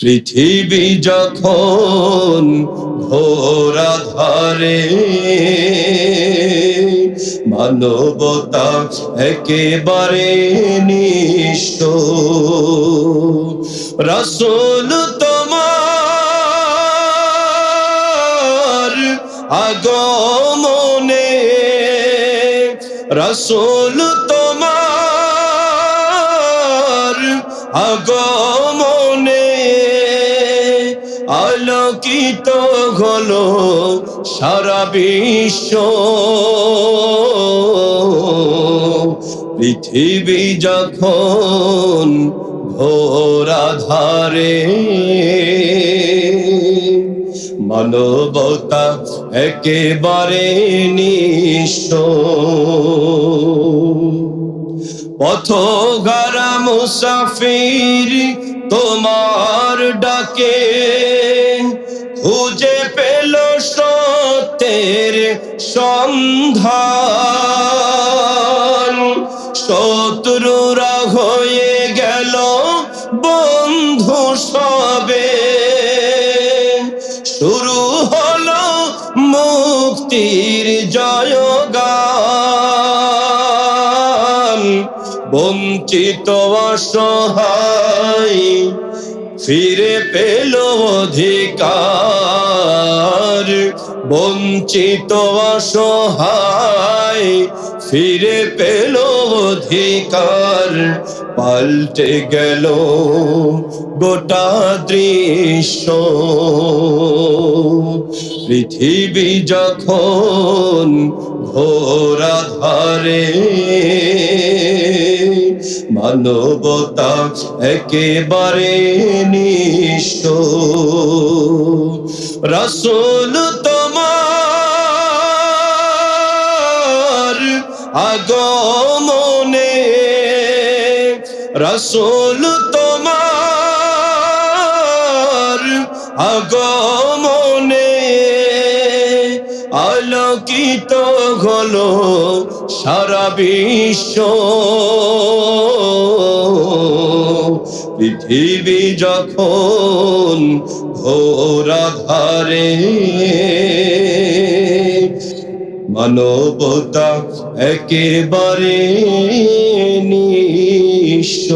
পৃথিবী যখন ঘোরা ধরে মানবতা একেবারে নিষ্ঠ। রসুল তোমার আগমনে রসুল তোমার আগমনে আলোকিত হলো সারা বিশ্ব। পৃথিবী যখন ঘোরা ধারে মানবতা একেবারে নিঃস্ব। পথগারা মুসাফির তোমার ডাকে, খুঁজে পেল সত্যের সন্ধান। শত্রুরা হয়ে গেল বন্ধু সবে। শুরু হলো মুক্তির জয়গান। বঞ্চিত অসহায় ফিরে পেল অধিকার। বঞ্চিত অসহায় ফিরে পেল অধিকার। পাল্টে গেল গোটা দৃশ্য। পৃথিবী যখন ঘোরা ধারে মানবতা একেবারে নিঃস্ব। রসুল তোমার আগমনে রসুল তোমার আগমনে আলোকিত হলো সারা বিশ্ব। পৃথিবী যখন ঘোরা ধারে মানবতা একেবারে নিঃস্ব।